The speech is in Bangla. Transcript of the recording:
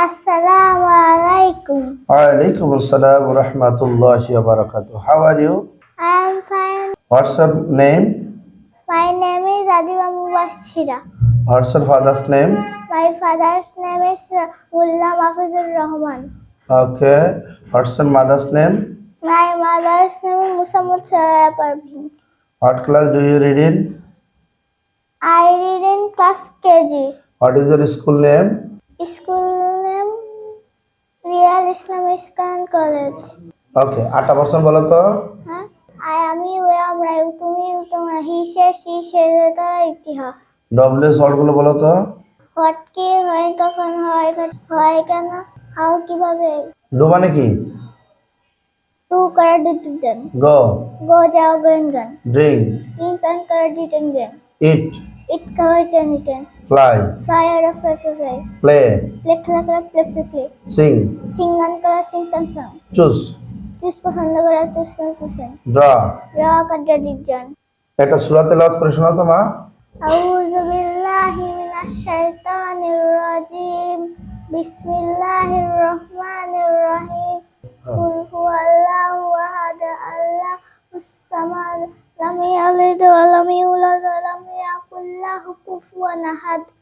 Assalamu alaikum. Alaikum assalam wa rahmatullahi wa barakatuh. How are you? I am fine. What's your name? My name is Adiba Mubashira. What's your father's name? My father's name is Mullah Mafizur Rahman. Okay. What's your mother's name? My mother's name is Musamud Saraya Parveen. What class do you read in? I read in class KG. What is your school name? School name Real Islamic Khan College. ওকে আটটা পার্সেন্ট বলো তো। হ্যাঁ আর আমি ওই আমরা তুমি তোমার হিসে শিসে তারা ইতিহাস ডব্লিউ শর্টগুলো বলো তো। হট কি হয় কখন হয় হয় কেন হাও কীভাবে? ডু মানে কি? টু করা দেন গো গো যাও গান ড্রিঙ্ক ইন প্যান করা ডিটেন gain it It covers anything. Fly. Fly or fly, fly, fly. Play. Play, খেলা করা, play, play, play. Sing. Sing গান করা, sing song song. Choose. Choose পছন্দ করা, choose না choose. Draw. Draw কাটা ডিজাইন। একটা সূরা তেলাওয়াত করে শোনাও তো মা। আউযু বিল্লাহি মিনাশ শাইতানির রাজিম। বিসমিল্লাহির রহমানির kufua na hadi